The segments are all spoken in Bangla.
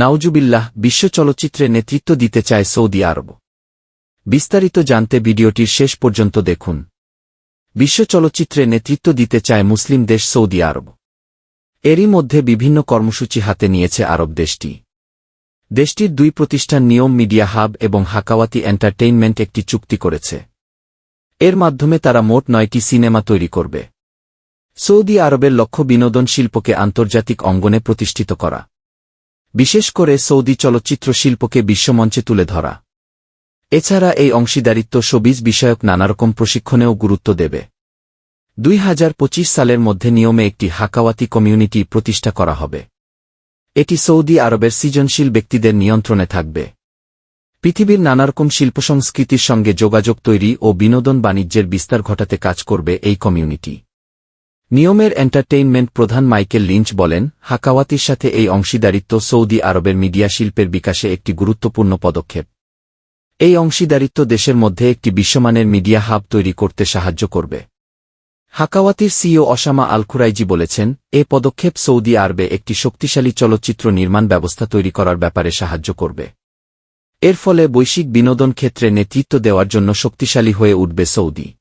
নাউজুবিল্লাহ বিশ্ব চলচ্চিত্রে নেতৃত্ব দিতে চায় সৌদি আরব। বিস্তারিত জানতে ভিডিওটির শেষ পর্যন্ত দেখুন। বিশ্ব চলচ্চিত্রে নেতৃত্ব দিতে চায় মুসলিম দেশ সৌদি আরব। এরই মধ্যে বিভিন্ন কর্মসূচি হাতে নিয়েছে আরব দেশটি। দেশটির দুই প্রতিষ্ঠান নিয়ম মিডিয়া হাব এবং হাকাওয়াতি এন্টারটেইনমেন্ট একটি চুক্তি করেছে। এর মাধ্যমে তারা মোট নয়টি সিনেমা তৈরি করবে। সৌদি আরবের লক্ষ্য বিনোদন শিল্পকে আন্তর্জাতিক অঙ্গনে প্রতিষ্ঠিত করা। বিশেষ করে সৌদি চলচ্চিত্র শিল্পকে বিশ্বমঞ্চে তুলে ধরা। এছাড়া এই অংশীদারিত্ব সবিজ বিষয়ক নানারকম প্রশিক্ষণেও গুরুত্ব দেবে। দুই হাজার পঁচিশ সালের মধ্যে নিয়মে একটি হাকাওয়াতি কমিউনিটি প্রতিষ্ঠা করা হবে। এটি সৌদি আরবের সৃজনশীল ব্যক্তিদের নিয়ন্ত্রণে থাকবে। পৃথিবীর নানারকম শিল্পসংস্কৃতির সঙ্গে যোগাযোগ তৈরি ও বিনোদন বাণিজ্যের বিস্তার ঘটাতে কাজ করবে এই কমিউনিটি। নিয়মের এন্টারটেইনমেন্ট প্রধান মাইকেল লিঞ্চ বলেন, হাকাওয়াতির সাথে এই অংশীদারিত্ব সৌদি আরবের মিডিয়া শিল্পের বিকাশে একটি গুরুত্বপূর্ণ পদক্ষেপ। এই অংশীদারিত্ব দেশের মধ্যে একটি বিশ্বমানের মিডিয়া হাব তৈরি করতে সাহায্য করবে। হাকাওয়াতির সিও অসামা আলখুরাইজি বলেছেন, এ পদক্ষেপ সৌদি আরবে একটি শক্তিশালী চলচ্চিত্র নির্মাণ ব্যবস্থা তৈরি করার ব্যাপারে সাহায্য করবে। এর ফলে বৈশ্বিক বিনোদন ক্ষেত্রে নেতৃত্ব দেওয়ার জন্য শক্তিশালী হয়ে উঠবে সৌদি।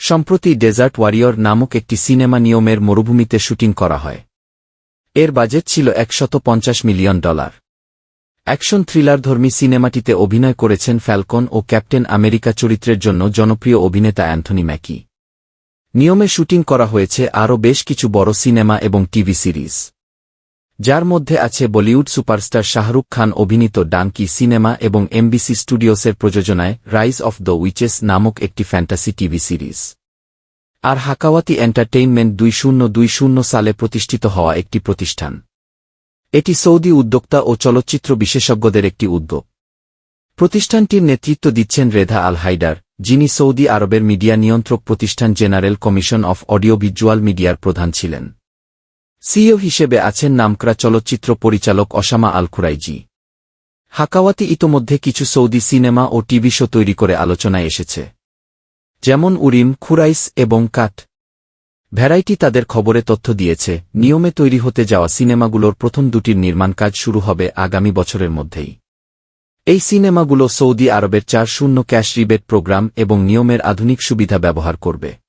সম্প্রতি ডেজার্ট ওয়ারিয়র নামক একটি সিনেমা নিয়মের মরুভূমিতে শুটিং করা হয়। এর বাজেট ছিল একশত মিলিয়ন ডলার। অ্যাকশন থ্রিলারধর্মী সিনেমাটিতে অভিনয় করেছেন ফ্যালকন ও ক্যাপ্টেন আমেরিকা চরিত্রের জন্য জনপ্রিয় অভিনেতা অ্যান্থনি ম্যাকি। নিয়মে শুটিং করা হয়েছে আরও বেশ কিছু বড় সিনেমা এবং টিভি সিরিজ। যার মধ্যে আছে বলিউড সুপারস্টার শাহরুখ খান অভিনীত ডানকি সিনেমা এবং এমবিসি স্টুডিওসের প্রযোজনায় রাইজ অফ দ্য উইচেস নামক একটি ফ্যান্টাসি টিভি সিরিজ। আর হাকাওয়াতি এন্টারটেইনমেন্ট দুই শূন্য দুই শূন্য সালে প্রতিষ্ঠিত হওয়া একটি প্রতিষ্ঠান। এটি সৌদি উদ্যোক্তা ও চলচ্চিত্র বিশেষজ্ঞদের একটি উদ্যোগ। প্রতিষ্ঠানটির নেতৃত্ব দিচ্ছেন রেধা আল হাইডার যিনি সৌদি আরবের মিডিয়া নিয়ন্ত্রক প্রতিষ্ঠান general commission of audio visual মিডিয়ার প্রধান ছিলেন। সিইও হিসেবে আছেন নামকরা চলচ্চিত্র পরিচালক অসামা আল খুরাইজি হাকাওয়াতি ইতোমধ্যে কিছু সৌদি সিনেমা ও টিভি শো তৈরি করে আলোচনায় এসেছে। যেমন উরিম খুরাইস এবং কাট ভ্যারাইটি তাদের খবরে তথ্য দিয়েছে, নিয়মে তৈরি হতে যাওয়া সিনেমাগুলোর প্রথম দুটির নির্মাণ কাজ শুরু হবে আগামী বছরের মধ্যেই। এই সিনেমাগুলো সৌদি আরবের চার শূন্য ক্যাশ রিবেট প্রোগ্রাম এবং নিয়মের আধুনিক সুবিধা ব্যবহার করবে।